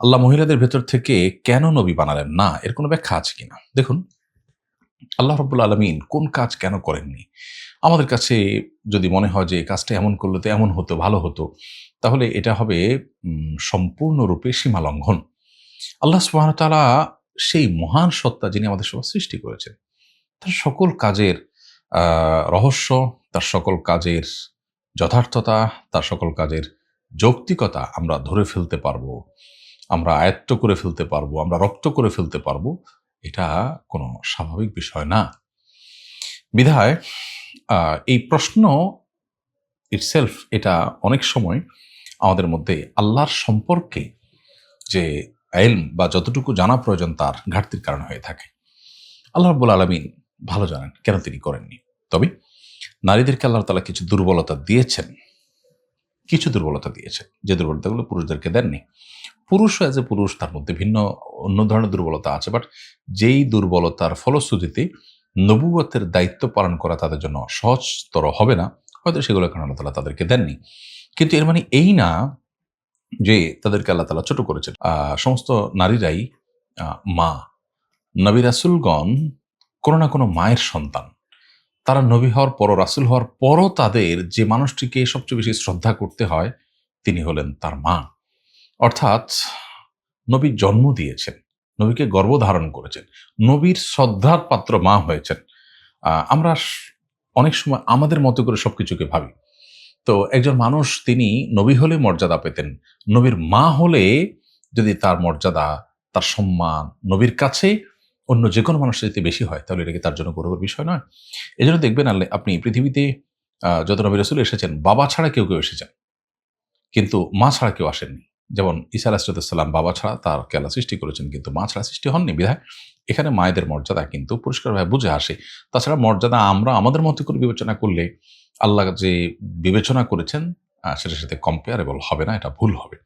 আল্লাহ মহিলাদের ভেতর থেকে কেন নবী বানালেন? না, এর কোনো ব্যাখ্যা আছে কিনা? দেখুন, আল্লাহ রব্বুল আলমিন কোন কাজ কেন করেননি? আমাদের কাছে যদি মনে হয় যে কাজটা এমন করলে তো এমন হতো, ভালো হতো, তাহলে এটা হবে সম্পূর্ণরূপে সীমা লঙ্ঘন আল্লাহ সুবাহতালা সেই মহান সত্তা যিনি আমাদের সবার সৃষ্টি করেছেন, তার সকল কাজের রহস্য, তার সকল কাজের যথার্থতা, তার সকল কাজের যৌক্তিকতা আমরা ধরে ফেলতে পারব। আমরা আয়ত্ত করে ফেলতে পারব, আমরা রপ্ত করে ফেলতে পারব, এটা কোনো স্বাভাবিক বিষয় না। বিধায় এই প্রশ্ন ইটসেলফ এটা অনেক সময় আমাদের মধ্যে আল্লাহর সম্পর্কে যে এলম বা যতটুকু জানা প্রয়োজন তার ঘাটতির কারণ হয়ে থাকে। আল্লাহ রব্বুল আলমিন ভালো জানেন, কেন তিনি করেননি। তবে নারীদেরকে আল্লাহ তালা কিছু দুর্বলতা দিয়েছেন। কিছু দুর্বলতা দিয়েছেন। যে দুর্বলতাগুলো পুরুষদেরকে দেননি। পুরুষ অ্যাজ এ পুরুষ, তার মধ্যে ভিন্ন, অন্য ধরনের দুর্বলতা আছে বাট যেই দুর্বলতার ফলশ্রুতিতে নবুবতের দায়িত্ব পালন করা তাদের জন্য সহজতর হবে না, হয়তো সেগুলো কারণ আল্লাহ তালা তাদেরকে দেননি। কিন্তু এর মানে এই না যে তাদেরকে আল্লাহ তালা ছোট করেছেন। সমস্ত নারীরাই মা। নবী রাসুলগণ কোনো না কোনো মায়ের সন্তান। তারা নবী হওয়ার পরও, রাসুল হওয়ার পরও তাদের যে মানুষটিকে সবচেয়ে বেশি শ্রদ্ধা করতে হয়, তিনি হলেন তার মা। অর্থাৎ নবী জন্ম দিয়েছেন, নবীকে গর্ভধারণ করেছেন, নবীর শ্রদ্ধার পাত্র মা হয়েছেন। আমরা অনেক সময় আমাদের মতো করে সব কিছুকে ভাবি। তো একজন মানুষ তিনি নবী হলে মর্যাদা পেতেন, নবীর মা হলে যদি তার মর্যাদা, তার সম্মান নবীর কাছে অন্য যে কোনো মানুষের যদি বেশি হয়, তাহলে এটা কি তার জন্য গৌরবের বিষয় নয়। এই জন্য দেখবেন আল্লাহ, আপনি পৃথিবীতে যত নবী রসুল এসেছেন, বাবা ছাড়া কেউ কেউ এসেছেন। কিন্তু মা ছাড়া কেউ আসেননি। যেমন ঈসা আলাহিসাল্লাম বাবা ছাড়া তার কেলা সৃষ্টি করেছেন, কিন্তু মা ছাড়া সৃষ্টি হননি। বিধায় এখানে মায়েদের মর্যাদা কিন্তু পরিষ্কারভাবে বুঝে আসে। তাছাড়া মর্যাদা আমরা আমাদের মতো করে বিবেচনা করলে আল্লাহ যে বিবেচনা করেছেন সেটার সাথে কম্পেয়ারেবল হবে না, এটা ভুল হবে।